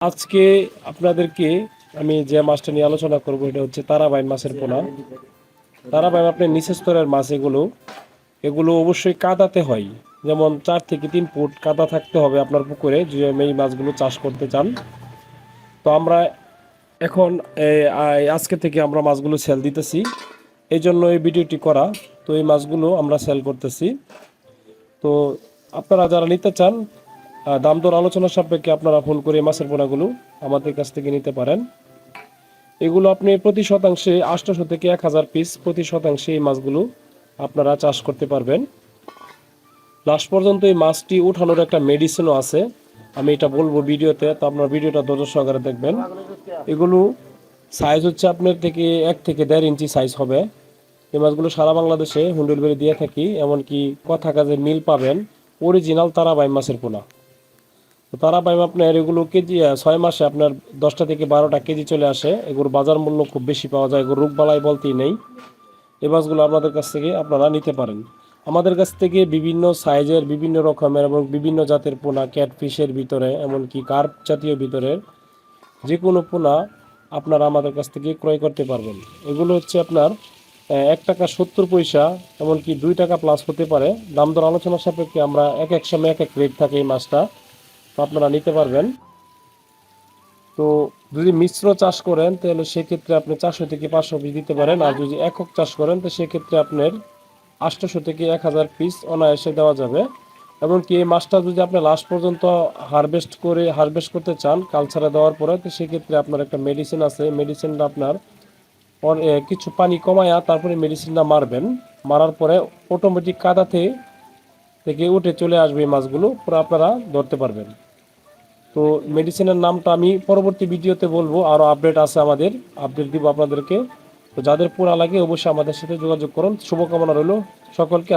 আজকে আপনাদেরকে আমি যে মাছটা নিয়ে আলোচনা করব, এটা হচ্ছে তারাবাইন মাছের পোনা। তারাবাইন আপনার নিচের স্তরের মাছ এগুলো এগুলো অবশ্যই কাদাতে হয়। যেমন চার থেকে তিন ফুট কাদা থাকতে হবে আপনার পুকুরে যে এই মাছগুলো চাষ করতে চান। তো আমরা এখন আজকে থেকে আমরা মাছগুলো সেল দিতেছি। এই জন্য এই ভিডিওটি করা। তো এই মাছগুলো আমরা সেল করতেছি। তো আপনারা যারা নিতে চান দাম দর আলোচনা সাপেক্ষে আপনারা ফোন করে মাছের পোনাগুলো আমাদের কাছ থেকে নিতে পারেন। এগুলো আপনি প্রতি শতাংশে আটশোশো থেকে এক হাজার পিস প্রতি শতাংশে এই মাছগুলো আপনারা চাষ করতে পারবেন। লাস্ট পর্যন্ত এই মাছটি উঠানোর একটা মেডিসিনও আছে। আমি এটা বলব ভিডিওতে, তো আপনার ভিডিওটা ধৈর্য সহকারে দেখবেন। এগুলো সাইজ হচ্ছে আপনার থেকে এক থেকে দেড় ইঞ্চি সাইজ হবে। এই মাছগুলো সারা বাংলাদেশে হোম ডেলিভারি দিয়ে থাকি, এমনকি কথা কাজে মিল পাবেন অরিজিনাল তারাবাই মাছের পোনা। তো তারাবাই আপনার এগুলো কেজি ছয় মাসে আপনার দশটা থেকে বারোটা কেজি চলে আসে। এগুলোর বাজার মূল্য খুব বেশি পাওয়া যায়, এগুলো রোগবালাই বলতেই নেই। এই মাছগুলো আপনাদের কাছ থেকে আপনারা নিতে পারেন। আমাদের কাছ থেকে বিভিন্ন সাইজের, বিভিন্ন রকমের এবং বিভিন্ন জাতের পোনা ক্যাটফিশের ভিতরে, এমনকি কার্প জাতীয় ভিতরে যে কোনো পোনা আপনারা আমাদের কাছ থেকে ক্রয় করতে পারবেন। এগুলো হচ্ছে আপনার এক টাকা সত্তর পয়সা, এমনকি দুই টাকা প্লাস হতে পারে। দাম দর আলোচনা সাপেক্ষে আমরা এক এক সময় এক এক রেট থাকে এই মাছটা। তো আপনারা নিতে পারবেন। তো যদি মিশ্র চাষ করেন, তাহলে সেক্ষেত্রে আপনি চারশো থেকে পাঁচশো পিস দিতে পারেন। আর যদি একক চাষ করেন, তো সেক্ষেত্রে আপনার আটশোশো থেকে এক হাজার পিস অনায়াসে দেওয়া যাবে। এমনকি এই মাছটা যদি আপনি লাস্ট পর্যন্ত হারভেস্ট করে হারভেস্ট করতে চান কালচারে দেওয়ার পরে, তো সেক্ষেত্রে আপনার একটা মেডিসিন আছে। মেডিসিনটা আপনার কিছু পানি কমায়া তারপরে মেডিসিনটা মারবেন। মারার পরে অটোমেটিক কাদাতে থেকে উঠে চলে আসবে এই মাছগুলো, পুরো আপনারা ধরতে পারবেন। তো মেডিসিনের নামটা আমি পরবর্তী ভিডিওতে বলব আরও আপডেট আছে আমাদের আপডেট দিব আপনাদেরকে। তো যাদের পুরা লাগে অবশ্যই আমাদের সাথে যোগাযোগ করুন। শুভকামনা রইল সকলকে